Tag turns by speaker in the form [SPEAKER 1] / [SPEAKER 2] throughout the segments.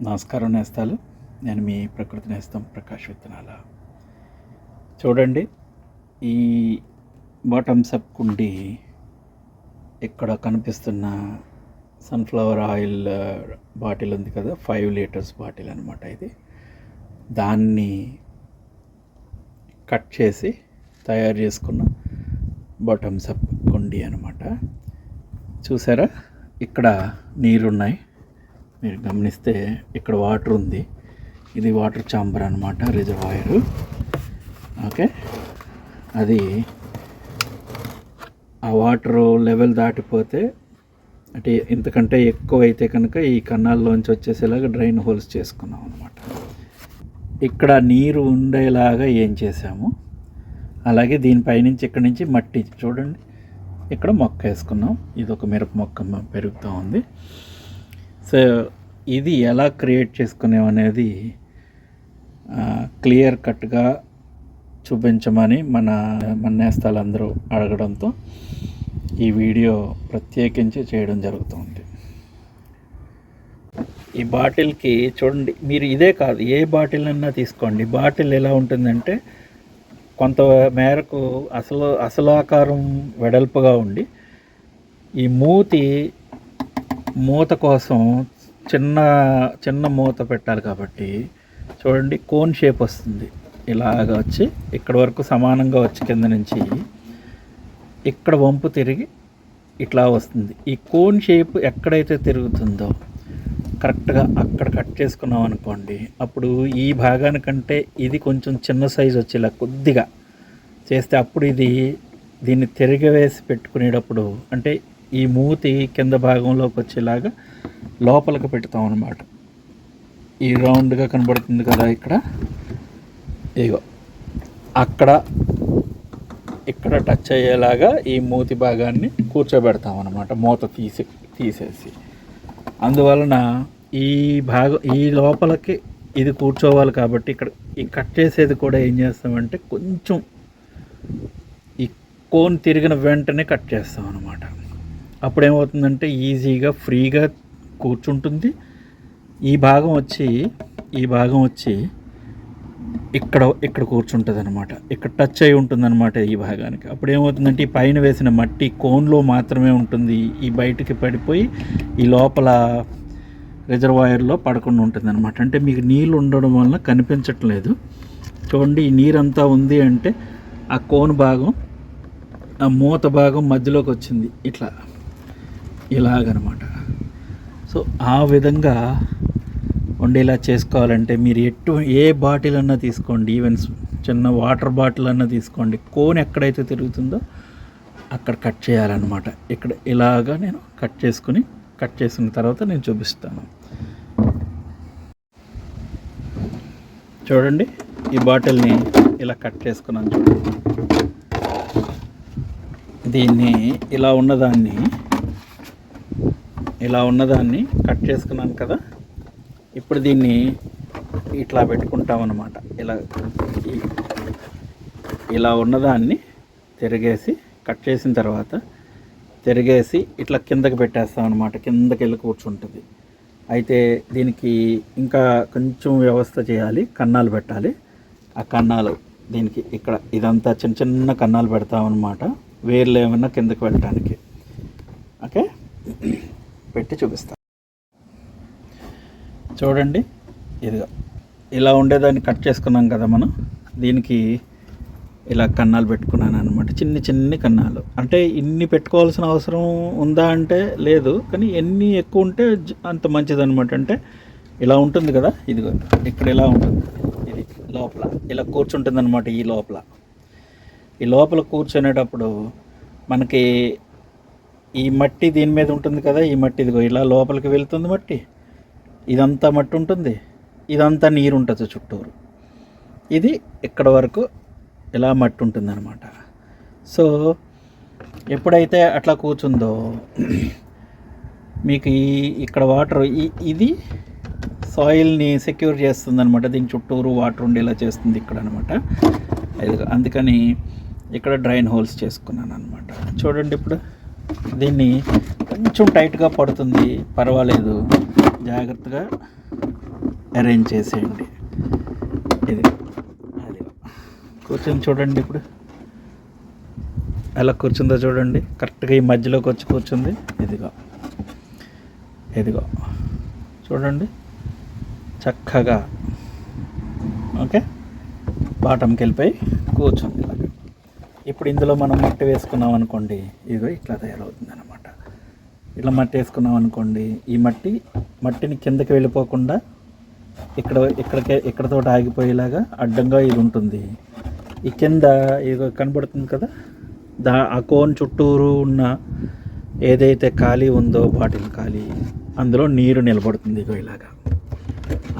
[SPEAKER 1] నమస్కారం నేస్తాలు. నేను మీ ప్రకృతి నేస్తం ప్రకాష్ విత్తనాల. చూడండి ఈ బాటమ్స్ అప్ కుండి ఇక్కడ కనిపిస్తున్న సన్ఫ్లవర్ ఆయిల్ బాటిల్ ఉంది కదా ఫైవ్ లీటర్స్ బాటిల్ అనమాట ఇది. దాన్ని కట్ చేసి తయారు చేసుకున్న బాటమ్స్ అప్ కుండి అనమాట చూసారా? ఇక్కడ నీరున్నాయి. మీరు గమనిస్తే ఇక్కడ వాటర్ ఉంది. ఇది వాటర్ చాంబర్ అనమాట రిజర్వాయర్. ఓకే? అది ఆ వాటర్ లెవెల్ దాటిపోతే అంటే ఇంతకంటే ఎక్కువ అయితే కనుక ఈ కన్నాల్లోంచి వచ్చేసేలాగా డ్రైన్ హోల్స్ చేసుకున్నాం అనమాట ఇక్కడ నీరు ఉండేలాగా ఏం చేసాము అలాగే దీనిపైనుంచి ఇక్కడి నుంచి మట్టి చూడండి. ఇక్కడ మొక్క వేసుకున్నాం. ఇది ఒక మిరప మొక్క పెరుగుతూ ఉంది. సో ఇది ఎలా క్రియేట్ చేసుకునేం అనేది క్లియర్ కట్గా చూపించమని మన మన నేస్తాలందరూ అడగడంతో ఈ వీడియో ప్రత్యేకించి చేయడం జరుగుతుంది. ఈ బాటిల్కి చూడండి మీరు ఇదే కాదు ఏ బాటిల్ అన్నా తీసుకోండి. బాటిల్ ఎలా ఉంటుందంటే కొంత మేరకు అసలు అసలు ఆకారం వెడల్పుగా ఉండి ఈ మూతి మూత కోసం చిన్న చిన్న మూత పెట్టాలి కాబట్టి చూడండి కోన్ షేప్ వస్తుంది. ఇలాగ వచ్చి ఇక్కడ వరకు సమానంగా వచ్చి కింద నుంచి ఇక్కడ వంపు తిరిగి ఇట్లా వస్తుంది. ఈ కోన్ షేప్ ఎక్కడైతే తిరుగుతుందో కరెక్ట్గా అక్కడ కట్ చేసుకున్నాం అనుకోండి అప్పుడు ఈ భాగానికంటే ఇది కొంచెం చిన్న సైజు వచ్చేలా కొద్దిగా చేస్తే అప్పుడు ఇది దీన్ని తిరగవేసి పెట్టుకునేటప్పుడు అంటే ఈ మూతి కింద భాగంలోకి వచ్చేలాగా లోపలికి పెడతాం అనమాట ఈ రౌండ్గా కనబడుతుంది కదా ఇక్కడ. ఇగో అక్కడ ఇక్కడ టచ్ అయ్యేలాగా ఈ మూతి భాగాన్ని కూర్చోబెడతాం అనమాట మూత తీసి తీసేసి. అందువలన ఈ భాగం ఈ లోపలికి ఇది కూర్చోవాలి కాబట్టి ఇక్కడ ఈ కట్ చేసేది కూడా ఏం చేస్తామంటే కొంచెం ఈ కోన్ తిరిగిన వెంటనే కట్ చేస్తాం అనమాట అప్పుడు ఏమవుతుందంటే ఈజీగా ఫ్రీగా కూర్చుంటుంది. ఈ భాగం వచ్చి ఈ భాగం వచ్చి ఇక్కడ ఇక్కడ కూర్చుంటుంది అనమాట ఇక్కడ టచ్ అయి ఉంటుంది అనమాట ఈ భాగానికి. అప్పుడు ఏమవుతుందంటే ఈ పైన వేసిన మట్టి కోన్లో మాత్రమే ఉంటుంది. ఈ బయటికి పడిపోయి ఈ లోపల రిజర్వాయర్లో పడకుండా ఉంటుంది అనమాట అంటే మీకు నీళ్ళు ఉండడం వలన కనిపించట్లేదు. చూడండి ఈ నీరంతా ఉంది అంటే ఆ కోన్ భాగం ఆ మూత భాగం మధ్యలోకి వచ్చింది. ఇట్లా. ఇలాగనమాట. సో ఆ విధంగా ఉండేలా చేసుకోవాలంటే మీరు ఎటు ఏ బాటిల్ అన్నా తీసుకోండి ఈవెన్ చిన్న వాటర్ బాటిల్ అన్నా తీసుకోండి. కోన్ ఎక్కడైతే తిరుగుతుందో అక్కడ కట్ చేయాలన్నమాట ఇక్కడ ఇలాగా నేను కట్ చేసుకుని కట్ చేసిన తర్వాత నేను చూపిస్తాను. చూడండి ఈ బాటిల్ని ఇలా కట్ చేసుకున్నాను చూడండి. దీన్ని ఇలా ఉన్నదాన్ని ఇలా ఉన్నదాన్ని కట్ చేసుకున్నాను కదా. ఇప్పుడు దీన్ని ఇట్లా పెట్టుకుంటామన్నమాట. ఇలా ఇలా ఉన్నదాన్ని తిరిగేసి కట్ చేసిన తర్వాత తిరిగేసి ఇట్లా కిందకి పెట్టేస్తాం అనమాట కిందకి వెళ్ళి కూర్చుంటుంది. అయితే దీనికి ఇంకా కొంచెం వ్యవస్థ చేయాలి. కన్నాలు పెట్టాలి. ఆ కన్నాలు దీనికి ఇక్కడ ఇదంతా చిన్న చిన్న కన్నాలు పెడతాం అనమాట వేర్లు ఏమన్నా కిందకి వెళ్ళటానికి ఓకే? పెట్టి చూపిస్తాను చూడండి. ఇదిగో. ఇలా ఉండేదాన్ని కట్ చేసుకున్నాం కదా మనం. దీనికి ఇలా కన్నాలు పెట్టుకున్నాను అనమాట చిన్ని చిన్ని కన్నాలు. అంటే ఇన్ని పెట్టుకోవాల్సిన అవసరం ఉందా అంటే లేదు. కానీ ఎన్ని ఎక్కువ ఉంటే అంత మంచిది అనమాట అంటే ఇలా ఉంటుంది కదా. ఇదిగో. ఇక్కడ ఇలా ఉంటుంది. ఇది లోపల. ఇలా కూర్చుంటుంది అనమాట ఈ లోపల. ఈ లోపల కూర్చునేటప్పుడు మనకి ఈ మట్టి దీని మీద ఉంటుంది కదా ఈ మట్టి ఇదిగో ఇలా లోపలికి వెళ్తుంది మట్టి. ఇదంతా మట్టి ఉంటుంది ఇదంతా నీరు ఉంటుంది చుట్టూరు. ఇది ఇక్కడ వరకు ఇలా మట్టి ఉంటుంది అనమాట సో ఎప్పుడైతే అట్లా కూర్చుందో మీకు ఈ ఇక్కడ వాటర్ ఇది సాయిల్ని సెక్యూర్ చేస్తుంది అనమాట దీని చుట్టూరు వాటర్ ఉండేలా చేస్తుంది ఇక్కడ అనమాట అందుకని ఇక్కడ డ్రైన్ హోల్స్ చేసుకున్నాను అనమాట చూడండి ఇప్పుడు. దీన్ని కొంచెం టైట్గా పడుతుంది. పర్వాలేదు. జాగ్రత్తగా అరేంజ్ చేసేయండి. ఇది. అది. కూర్చొని చూడండి ఇప్పుడు. ఎలా కూర్చుందో చూడండి. కరెక్ట్గా ఈ మధ్యలోకి వచ్చి కూర్చుంది. ఇదిగో. ఇదిగో. చూడండి. చక్కగా. ఓకే? బాటంకి వెళ్ళిపోయి కూర్చుంది. ఇప్పుడు ఇందులో మనం మట్టి వేసుకున్నాం అనుకోండి ఇదో ఇట్లా తయారవుతుంది అనమాట ఇట్లా మట్టి వేసుకున్నాం అనుకోండి ఈ మట్టి మట్టిని కిందకి వెళ్ళిపోకుండా ఇక్కడ ఇక్కడికే ఇక్కడతో ఆగిపోయేలాగా అడ్డంగా ఇది ఉంటుంది. ఈ కింద ఇది కనబడుతుంది కదా దా ఆ కోన్ చుట్టూరు ఉన్న ఏదైతే ఖాళీ ఉందో బాటిల్ ఖాళీ అందులో నీరు నిలబడుతుంది ఇగో ఇలాగా.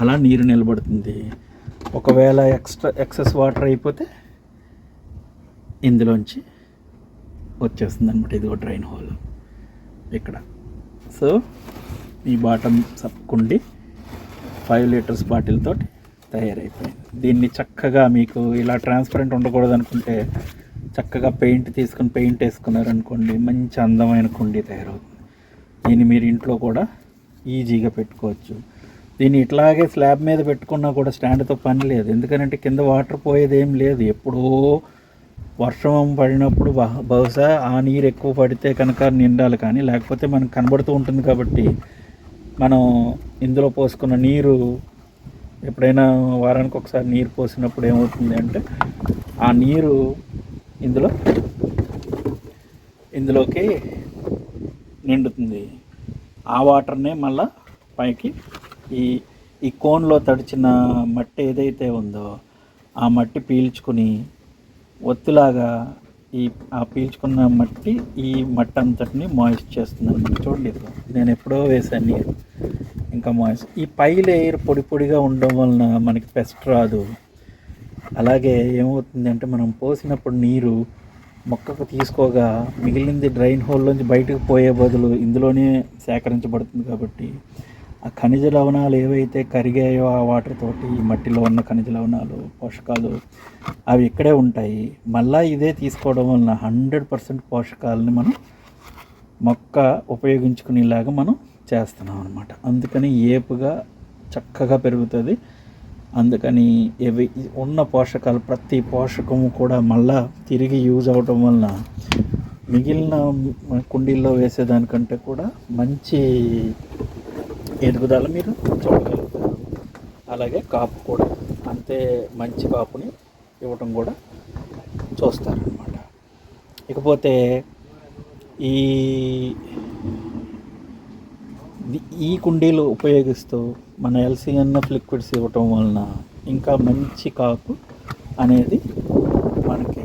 [SPEAKER 1] అలా నీరు నిలబడుతుంది. ఒకవేళ ఎక్స్ట్రా ఎక్సెస్ వాటర్ అయిపోతే ఇందులోంచి వచ్చేస్తుంది అనమాట ఇదిగో డ్రైన్ హోల్ ఇక్కడ. సో ఈ బాటమ్ సప్పుకుండి ఫైవ్ లీటర్స్ బాటిల్ తోటి తయారైపోయింది. దీన్ని చక్కగా మీకు ఇలా ట్రాన్స్పరెంట్ ఉండకూడదు అనుకుంటే చక్కగా పెయింట్ తీసుకుని పెయింట్ వేసుకున్నారనుకోండి మంచి అందమైన కుండీ తయారవుతుంది. దీన్ని మీరు ఇంట్లో కూడా ఈజీగా పెట్టుకోవచ్చు. దీన్ని ఇట్లాగే స్లాబ్ మీద పెట్టుకున్నా కూడా స్టాండ్తో పని లేదు. ఎందుకంటే కింద వాటర్ పోయేది ఏం లేదు. ఎప్పుడో వర్షం పడినప్పుడు బహుశా ఆ నీరు ఎక్కువ పడితే కనుక నిండాలి కానీ లేకపోతే మనకు కనబడుతూ ఉంటుంది కాబట్టి మనం ఇందులో పోసుకున్న నీరు ఎప్పుడైనా వారానికి ఒకసారి నీరు పోసినప్పుడు ఏమవుతుంది అంటే ఆ నీరు ఇందులో ఇందులోకి నిండుతుంది. ఆ వాటర్నే మళ్ళా పైకి ఈ ఈ కోన్లో తడిచిన మట్టి ఏదైతే ఉందో ఆ మట్టి పీల్చుకుని ఒత్తులాగా ఈ ఆ పీల్చుకున్న మట్టి ఈ మట్టి అంతటిని మాయిస్ట్ చేస్తుంది చూడలేదు చూడండి నేను ఎప్పుడో వేసాను నీరు ఇంకా మాయిస్ట్. ఈ పై లేయర్ పొడి పొడిగా ఉండడం వలన మనకి పెస్ట్ రాదు. అలాగే ఏమవుతుంది అంటే మనం పోసినప్పుడు నీరు మొక్కకు తీసుకోగా మిగిలింది డ్రైన్ హోల్లోంచి బయటకు పోయే బదులు ఇందులోనే సేకరించబడుతుంది కాబట్టి ఆ ఖనిజ లవణాలు ఏవైతే కరిగాయో ఆ వాటర్ తోటి ఈ మట్టిలో ఉన్న ఖనిజ లవణాలు పోషకాలు అవి ఇక్కడే ఉంటాయి. మళ్ళా ఇదే తీసుకోవడం వలన హండ్రెడ్ పర్సెంట్ పోషకాలని మనం మొక్క ఉపయోగించుకునేలాగా మనం చేస్తున్నాం అనమాట అందుకని ఏపుగా చక్కగా పెరుగుతుంది. అందుకని ఇవి ఉన్న పోషకాలు ప్రతి పోషకము కూడా మళ్ళా తిరిగి యూజ్ అవటం వలన మిగిలిన కుండీల్లో వేసేదానికంటే కూడా మంచి ఎదుగుదల మీరు చూడగలుగుతారు. అలాగే కాపు కూడా. అంతే మంచి కాపుని ఇవ్వటం కూడా చూస్తారనమాట ఇకపోతే ఈ ఈ కుండీలు ఉపయోగిస్తూ మన ఎల్సిఎన్ఎఫ్ లిక్విడ్స్ ఇవ్వటం వలన ఇంకా మంచి కాపు అనేది మనకి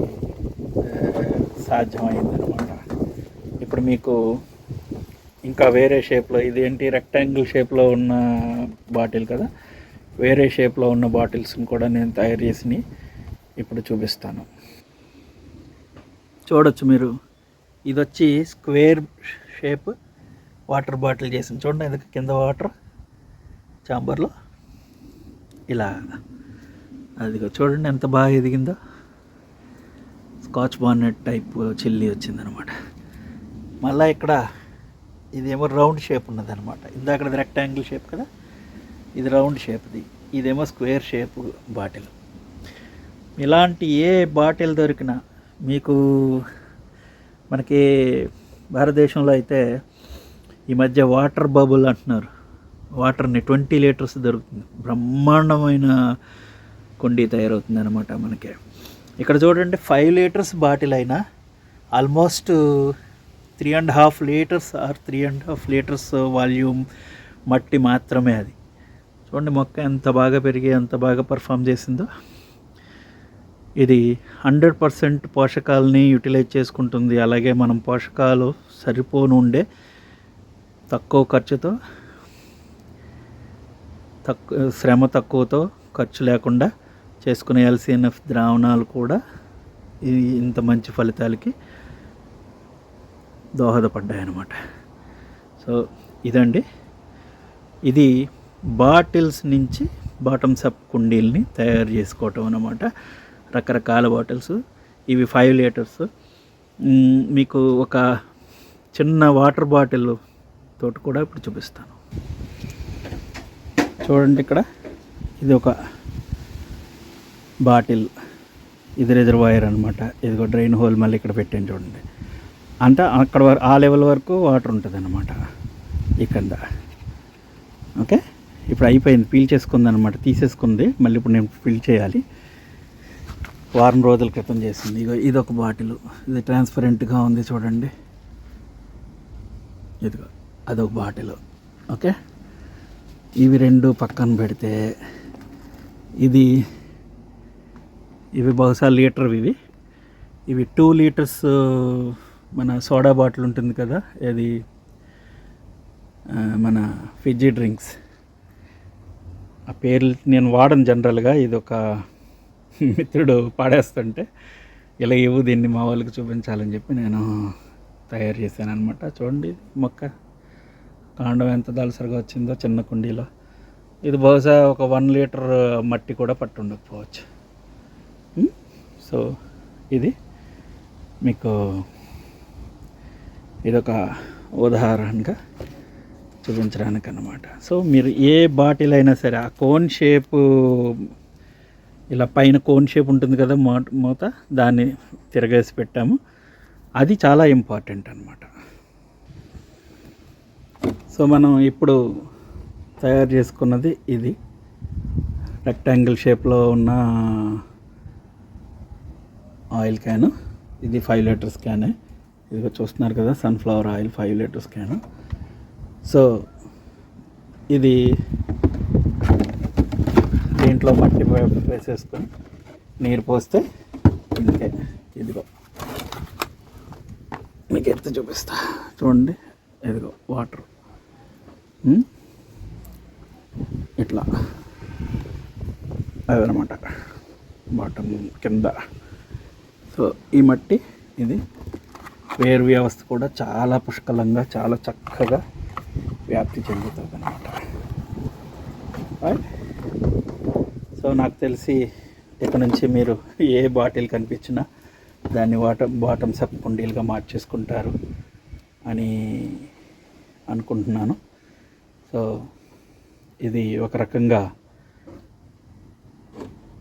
[SPEAKER 1] సాధ్యమైందనమాట ఇప్పుడు మీకు ఇంకా వేరే షేప్లో ఇదేంటి రెక్టాంగిల్ షేప్లో ఉన్న బాటిల్ కదా? వేరే షేప్లో ఉన్న బాటిల్స్ని కూడా నేను తయారు చేసి ఇప్పుడు చూపిస్తాను. చూడొచ్చు మీరు. ఇది వచ్చి స్క్వేర్ షేప్ వాటర్ బాటిల్ చేసింది. చూడండి ఇది కింద వాటర్ చాంబర్లో ఇలా. అదిగో చూడండి ఎంత బాగా ఎదిగిందో. స్కాచ్ బాన్నెట్ టైప్ చిల్లి వచ్చిందనమాట మళ్ళీ ఇక్కడ ఇదేమో రౌండ్ షేప్ ఉన్నదనమాట ఇందాకది రెక్టాంగిల్ షేప్ కదా? ఇది రౌండ్ షేప్ది ఇదేమో స్క్వేర్ షేప్ బాటిల్. ఇలాంటి ఏ బాటిల్ దొరికినా మీకు మనకి భారతదేశంలో అయితే ఈ మధ్య వాటర్ బబుల్ అంటున్నారు. వాటర్ని ట్వంటీ లీటర్స్ దొరుకుతుంది. బ్రహ్మాండమైన కుండీ తయారవుతుంది అనమాట మనకి. ఇక్కడ చూడండి ఫైవ్ లీటర్స్ బాటిల్ అయినా almost three and half litres or three and half litres volume మట్టి మాత్రమే అది. చూడండి మొక్క ఎంత బాగా పెరిగి ఎంత బాగా పర్ఫామ్ చేసిందో. ఇది హండ్రెడ్ పర్సెంట్ పోషకాలని యూటిలైజ్ చేసుకుంటుంది. అలాగే మనం పోషకాలు సరిపోను ఉండే తక్కువ ఖర్చుతో తక్కువ శ్రమ తక్కువతో ఖర్చు లేకుండా చేసుకునే ఎల్సీఎన్ఎఫ్ ద్రావణాలు కూడా ఇంత మంచి ఫలితాలకి దోహదపడ్డాయన్నమాట. సో ఇదండి. ఇది బాటిల్స్ నుంచి బాటమ్స్ అప్ కుండీల్ని తయారు చేసుకోవటం అన్నమాట. రకరకాల బాటిల్స్. ఇవి ఫైవ్ లీటర్స్. మీకు ఒక చిన్న వాటర్ బాటిల్ తోటి కూడా ఇప్పుడు చూపిస్తాను. చూడండి ఇక్కడ. ఇది ఒక బాటిల్. ఇది రిజర్వాయర్ అనమాట ఇదిగో డ్రైన్ హోల్ మళ్ళీ ఇక్కడ పెట్టాను చూడండి. అంటే అక్కడ వరకు ఆ లెవెల్ వరకు వాటర్ ఉంటుంది అనమాట ఇక్కడ ఓకే? ఇప్పుడు అయిపోయింది. పీల్ చేసుకుంది అనమాట తీసేసుకుంది. మళ్ళీ ఇప్పుడు నేను ఫిల్ చేయాలి. వారం రోజుల క్రితం చేసింది. ఇగో ఇది ఒక బాటిల్. ఇది ట్రాన్స్పరెంట్గా ఉంది చూడండి. ఇదిగో అదొక బాటిల్. ఓకే? ఇవి రెండు పక్కన పెడితే ఇది ఇవి బహుశా లీటర్వి ఇవి. ఇవి టూ లీటర్స్ మన సోడా బాటిల్ ఉంటుంది కదా అది మన ఫిజ్జీ డ్రింక్స్. ఆ పేర్లు నేను వాడను జనరల్గా ఇది ఒక మిత్రుడు పాడేస్తుంటే ఇలా ఇవ్వు దీన్ని మా వాళ్ళకి చూపించాలని చెప్పి నేను తయారు చేశాను అనమాట చూడండి మొక్క. కాండం ఎంత దళసరిగా వచ్చిందో చిన్న కుండీలో. ఇది బహుశా ఒక వన్ లీటర్ మట్టి కూడా పట్టుండకపోవచ్చు. సో ఇది మీకు ఇదొక ఉదాహరణగా చూపించడానికి అనమాట సో మీరు ఏ బాటిల్ అయినా సరే ఆ కోన్ షేప్ ఇలా పైన కోన్ షేప్ ఉంటుంది కదా మో మూత దాన్ని తిరగేసి పెట్టాము. అది చాలా ఇంపార్టెంట్ అన్నమాట. సో మనం ఇప్పుడు తయారు చేసుకున్నది ఇది. రెక్టాంగిల్ షేప్లో ఉన్న ఆయిల్ క్యాను. ఇది ఫైవ్ లీటర్స్ క్యానే ఇదిగో చూస్తున్నారు కదా sunflower oil five litres can so ఇది దీంట్లో మట్టి వేసేసుకొని నీరు పోస్తే ఇంకే ఇదిగో. మీకు ఎత్తి చూపిస్తా? చూడండి ఇదిగో వాటర్ ఇట్లా. అదనమాట. బాటమ్ కింద. సో ఈ మట్టి ఇది వేరు వ్యవస్థ కూడా చాలా పుష్కలంగా చాలా చక్కగా వ్యాప్తి చెందుతుంది అనమాట సో నాకు తెలిసి ఇక్కడ నుంచి మీరు ఏ బాటిల్ కనిపించినా దాన్ని వాటర్ బాటమ్ సప్ కుండీలుగా మార్చేసుకుంటారు అని అనుకుంటున్నాను. సో ఇది ఒక రకంగా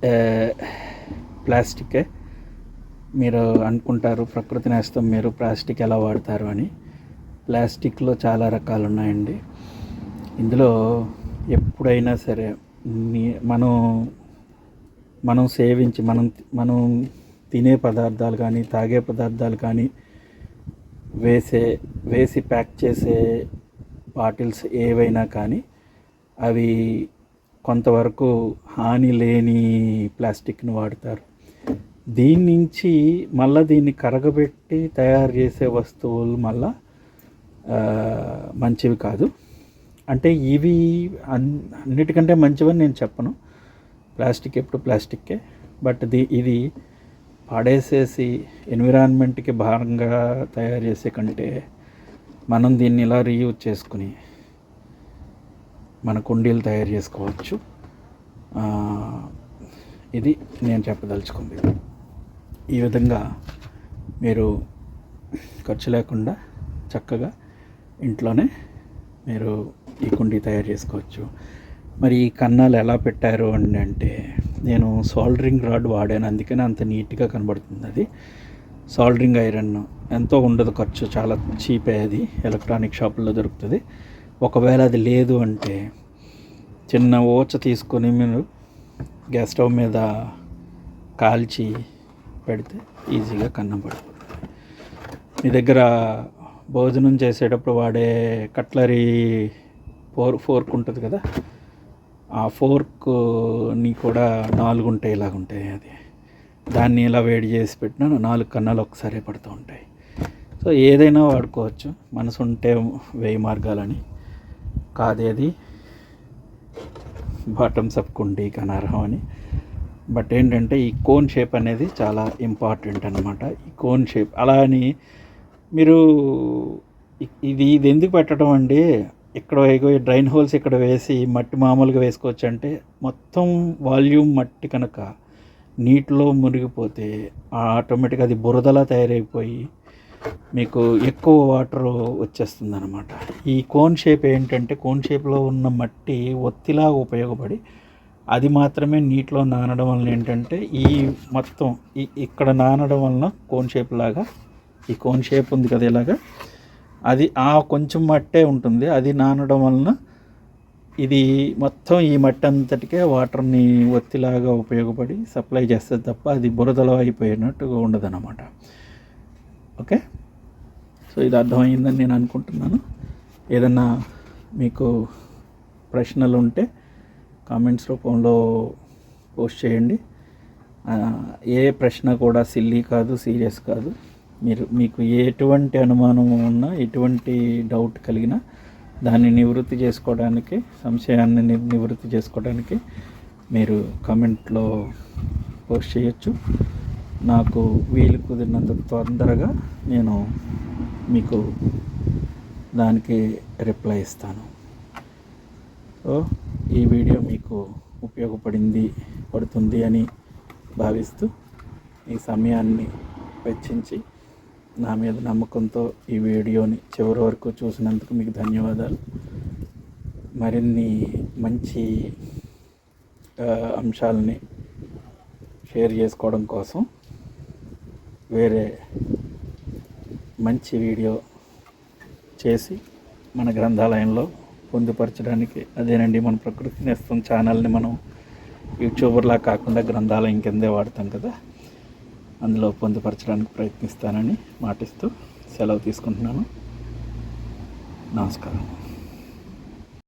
[SPEAKER 1] uh, ప్లాస్టికే. మీరు అనుకుంటారు ప్రకృతి నేస్తం మీరు ప్లాస్టిక్ ఎలా వాడతారు అని. ప్లాస్టిక్లో చాలా రకాలు ఉన్నాయండి ఇందులో ఎప్పుడైనా సరే మనం మనం సేవించి మనం మనం తినే పదార్థాలు కానీ తాగే పదార్థాలు కానీ వేసే వేసి ప్యాక్ చేసే బాటిల్స్ ఏవైనా కానీ అవి కొంతవరకు హాని లేని ప్లాస్టిక్ను వాడతారు. దీని నుంచి మళ్ళీ దీన్ని కరగబెట్టి తయారు చేసే వస్తువులు మళ్ళా మంచివి కాదు. అంటే ఇవి అన్ అన్నిటికంటే మంచివని నేను చెప్పను. ప్లాస్టిక్ ఎప్పుడు ప్లాస్టిక్కే బట్ ది ఇది పాడేసేసి ఎన్విరాన్మెంట్కి భారంగా తయారు చేసే కంటే మనం దీన్ని ఇలా రీయూజ్ చేసుకుని మన కుండీలు తయారు చేసుకోవచ్చు. ఇది నేను చెప్పదలుచుకుంది. ఈ విధంగా మీరు ఖర్చు లేకుండా చక్కగా ఇంట్లోనే మీరు ఈ కుండీ తయారు చేసుకోవచ్చు. మరి ఈ కన్నాలు ఎలా పెట్టారు అని అంటే నేను సోల్డరింగ్ రాడ్ వాడాను. అందుకని అంత నీట్గా కనబడుతుంది అది. సోల్డరింగ్ ఐరన్ ఎంతో ఉండదు ఖర్చు చాలా చీపే అది. ఎలక్ట్రానిక్ షాపుల్లో దొరుకుతుంది. ఒకవేళ అది లేదు అంటే చిన్న ఓచ తీసుకొని మీరు గ్యాస్ స్టవ్ మీద కాల్చి పెడితే ఈజీగా కన్నం పడుతుంది. మీ దగ్గర భోజనం చేసేటప్పుడు వాడే కట్లరీ ఫోర్ ఫోర్క్ ఉంటుంది కదా? ఆ ఫోర్క్ని కూడా నాలుగు ఉంటాయి ఇలాగ ఉంటాయి అది. దాన్ని ఇలా వేడి చేసి పెట్టినా నాలుగు కన్నాలు ఒకసారి పడుతూ ఉంటాయి. సో ఏదైనా వాడుకోవచ్చు. మనసు ఉంటే వేయి మార్గాలని. కాదేది? బాటమ్స్ అప్ కుండీ కనార్హం అని. బట్ ఏంటంటే ఈ కోన్ షేప్ అనేది చాలా ఇంపార్టెంట్ అనమాట ఈ కోన్ షేప్ అలా అని మీరు ఇది ఇది ఎందుకు పెట్టడం అండి? ఇక్కడ డ్రైన్ హోల్స్ ఇక్కడ వేసి మట్టి మామూలుగా వేసుకోవచ్చు అంటే మొత్తం వాల్యూమ్ మట్టి కనుక నీటిలో మునిగిపోతే ఆటోమేటిక్గా అది బురదలా తయారైపోయి మీకు ఎక్కువ వాటర్ వచ్చేస్తుంది అనమాట ఈ కోన్ షేప్ ఏంటంటే కోన్ షేప్లో ఉన్న మట్టి ఒత్తిలా ఉపయోగపడి అది మాత్రమే నీటిలో నానడం వలన ఏంటంటే ఈ మొత్తం ఈ ఇక్కడ నానడం వలన కోన్ షేప్ లాగా ఈ కోన్ షేప్ ఉంది కదా ఇలాగా అది ఆ కొంచెం మట్టే ఉంటుంది. అది నానడం వలన ఇది మొత్తం ఈ మట్టి అంతటికే వాటర్ని ఒత్తిలాగా ఉపయోగపడి సప్లై చేస్తుంది తప్ప అది బురదలో అయిపోయినట్టుగా ఉండదన్నమాట. ఓకే? సో ఇది అర్థమైందని నేను అనుకుంటున్నాను. ఏదన్నా మీకు ప్రశ్నలు ఉంటే కామెంట్స్ రూపంలో పోస్ట్ చేయండి. ఏ ప్రశ్న కూడా సిల్లీ కాదు సీరియస్ కాదు. మీరు మీకు ఎటువంటి అనుమానం ఉన్నా ఎటువంటి డౌట్ కలిగినా దాన్ని నివృత్తి చేసుకోవడానికి సంశయాన్ని నివృత్తి చేసుకోవడానికి మీరు కామెంట్లో పోస్ట్ చేయొచ్చు. నాకు వీలు కుదిరినంత తొందరగా నేను మీకు దానికి రిప్లై ఇస్తాను. సో ఈ వీడియో మీకు ఉపయోగపడింది పడుతుంది అని భావిస్తూ ఈ సమయాన్ని వెచ్చించి నా మీద నమ్మకంతో ఈ వీడియోని చివరి వరకు చూసినందుకు మీకు ధన్యవాదాలు. మరిన్ని మంచి అంశాలని షేర్ చేసుకోవడం కోసం వేరే మంచి వీడియో చేసి మన గ్రంథాలయంలో పొందుపరచడానికి. అదేనండి మన ప్రకృతి నేస్తం ఛానల్ని మనం యూట్యూబర్లా కాకుండా గ్రంథాలయం కిందే వాడతాం కదా. అందులో పొందుపరచడానికి ప్రయత్నిస్తానని మాటిస్తూ సెలవు తీసుకుంటున్నాను. నమస్కారం.